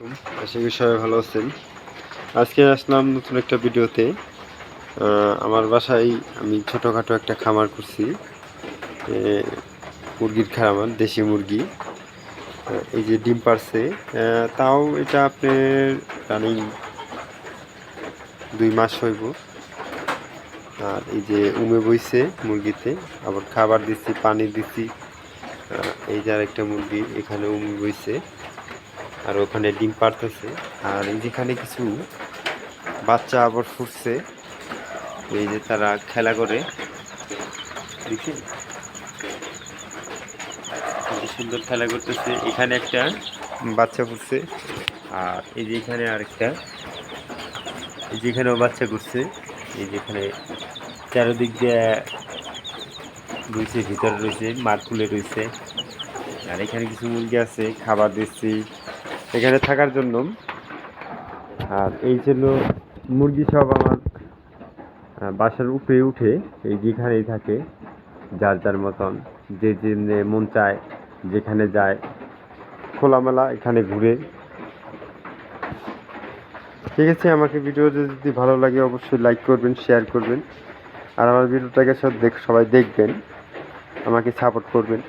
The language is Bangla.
আশা করি সবাই ভালো আছেন। আজকে আসলাম নতুন একটা ভিডিওতে। আমার বাসায় আমি ছোটোখাটো একটা খামার করছি। মুরগির খামার, দেশি মুরগি। এই যে ডিম পারছে। তাও এটা আপনার রানিং দুই মাস হইব। আর এই যে উমে বইছে মুরগিতে। আবার খাবার দিচ্ছি, পানি দিচ্ছি। এই যে আরেকটা মুরগি এখানে উমে বইছে। আর ওখানে ডিম পারতেছে আর যেখানে কিছু বাচ্চা আবার ফুটছে, এই যে তারা খেলা করে। দেখি। সুন্দর খেলা করতেছে। এখানে একটা বাচ্চা ফুটছে, আর এই যে এখানে আরেকটা। এই যে এখানেও বাচ্চা করছে এই যেখানে চারোদিক দিয়ে রয়েছে, ভিতরে রয়েছে, মাঠ খুলে রয়েছে। আর এখানে কিছু মুরগি আছে, খাবার দিচ্ছি। এখানে থাকার জন্য। আর এই জন্য মুরগি সব আমার বাসার উপরে উঠে, এই যেখানেই থাকে, যার যার মতন, যে যে মন চায়, যেখানে যায়, খোলামেলা এখানে ঘুরে। ঠিক আছে, আমাকে ভিডিওটা যদি ভালো লাগে অবশ্যই লাইক করবেন শেয়ার করবেন। আর আমার ভিডিওটাকে সব দেখ, সবাই দেখবেন, আমাকে সাপোর্ট করবেন।